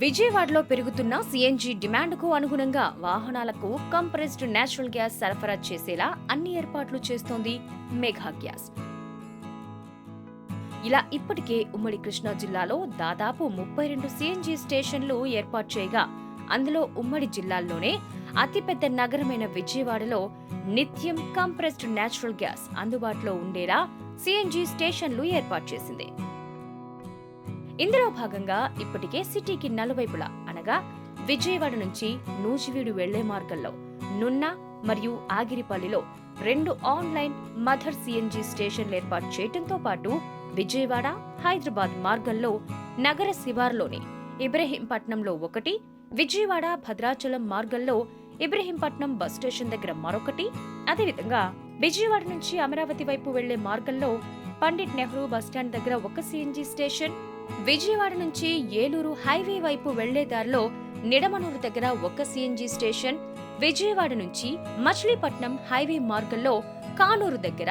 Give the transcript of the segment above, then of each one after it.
విజయవాడలో పెరుగుతున్న సిఎన్జి డిమాండ్కు అనుగుణంగా వాహనాలకు కంప్రెస్డ్ నేచురల్ గ్యాస్ సరఫరా చేసేలా అన్ని ఏర్పాట్లు చేస్తోంది మెగా గ్యాస్. ఇలా ఇప్పటికే ఉమ్మడి కృష్ణా జిల్లాలో దాదాపు ముప్పై రెండు సీఎన్జీ స్టేషన్లు ఏర్పాటు చేయగా అందులో ఉమ్మడి జిల్లాల్లోనే అతిపెద్ద నగరమైన విజయవాడలో నిత్యం కంప్రెస్డ్ నేచురల్ గ్యాస్ అందుబాటులో ఉండేలా సిఎన్జీ స్టేషన్లు ఏర్పాటు చేసింది. ఇందులో భాగంగా ఇప్పటికే సిటీకి నలువైపులా అనగా విజయవాడ నుంచి నూజివీడు వెళ్ళే మార్గంలో నున్న మరియు ఆగిరిపల్లిలో రెండు ఆన్లైన్ మదర్ సిఎన్జి స్టేషన్లు ఏర్పాటు చేయడంతో పాటు విజయవాడ హైదరాబాద్ మార్గంలో నగర శివార్లోని ఇబ్రహీంపట్నంలో ఒకటి విజయవాడ భద్రాచలం మార్గంలో ఇబ్రహీంపట్నం బస్ స్టేషన్ దగ్గర మరొకటి అదేవిధంగా విజయవాడ నుంచి అమరావతి వైపు వెళ్ళే మార్గంలో పండిట్ నెహ్రూ బస్టాండ్ దగ్గర ఒక సిఎన్జి స్టేషన్ విజయవాడ నుంచి ఏలూరు హైవే వైపు వెళ్ళే దారిలో నిడమనూరు దగ్గర ఒక సిఎన్జీ స్టేషన్ విజయవాడ నుంచి మచిలీపట్నం హైవే మార్గంలో కానూరు దగ్గర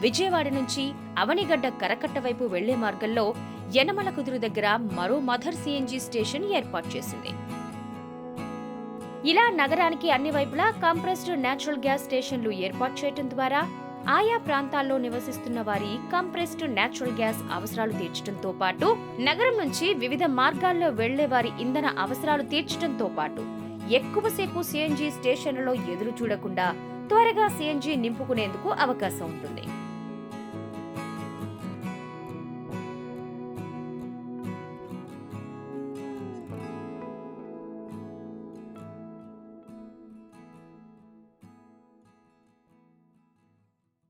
విజయవాడ నుంచి అవనిగడ్డ కరకట్ట వైపు వెళ్ళే మార్గంలో యనమల కుదురు దగ్గర మరో మదర్ సిఎన్జీ స్టేషన్ ఏర్పాటు చేసింది. ఇలా నగరానికి అన్ని వైపులా కంప్రెస్డ్ నేచురల్ గ్యాస్ స్టేషన్లు ఏర్పాటు చేయడం ద్వారా ఆయా ప్రాంతాల్లో నివసిస్తున్న వారి కంప్రెస్డ్ నేచురల్ గ్యాస్ అవసరాలు తీర్చడంతో పాటు నగరం నుంచి వివిధ మార్గాల్లో వెళ్ళే వారి ఇంధన అవసరాలు తీర్చడంతో పాటు ఎక్కువసేపు సిఎన్జి స్టేషన్లలో ఎదురు చూడకుండా త్వరగా సిఎన్జి నింపుకునేందుకు అవకాశం ఉంటుంది.